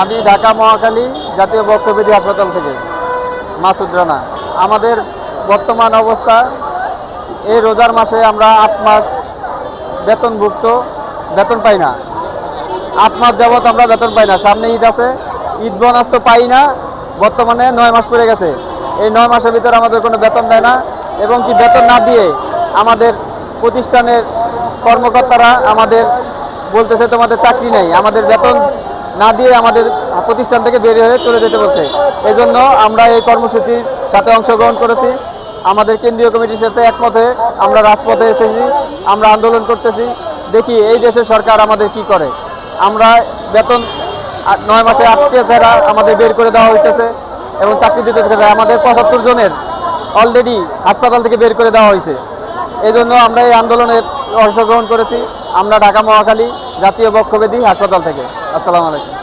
আমি ঢাকা মহাখালী জাতীয় বক্ষবিধি হাসপাতাল থেকে, মাসুদ রানা। আমাদের বর্তমান অবস্থা, এই রোজার মাসে আমরা আট মাস বেতনভুক্ত, বেতন পাই না। আট মাস যাবত আমরা বেতন পাই না। সামনে ঈদ আছে, ঈদ বোনাস তো পাই না, বর্তমানে নয় মাস পড়ে গেছে। এই নয় মাসের ভিতরে আমাদের কোনো বেতন দেয় না, এবং কি বেতন না দিয়ে আমাদের প্রতিষ্ঠানের কর্মকর্তারা আমাদের বলতেছে, তোমাদের চাকরি নেই। আমাদের বেতন না দিয়ে আমাদের প্রতিষ্ঠান থেকে বের হয়ে চলে যেতে বলছে। এই জন্য আমরা এই কর্মসূচির সাথে অংশগ্রহণ করেছি। আমাদের কেন্দ্রীয় কমিটির সাথে একমত আমরা রাজপথে এসেছি, আমরা আন্দোলন করতেছি। দেখি এই দেশের সরকার আমাদের কি করে। আমরা বেতন নয় মাসে আটকে ফেরা আমাদের বের করে দেওয়া হইতেছে এবং চাকরি থেকে আমাদের পঁচাত্তর জনের অলরেডি হাসপাতাল থেকে বের করে দেওয়া হয়েছে এই জন্য আমরা এই আন্দোলনে অংশগ্রহণ করেছি। আমরা ঢাকা মহাখালী জাতীয় বক্ষবেদী হাসপাতাল থেকে। আসসালামু আলাইকুম।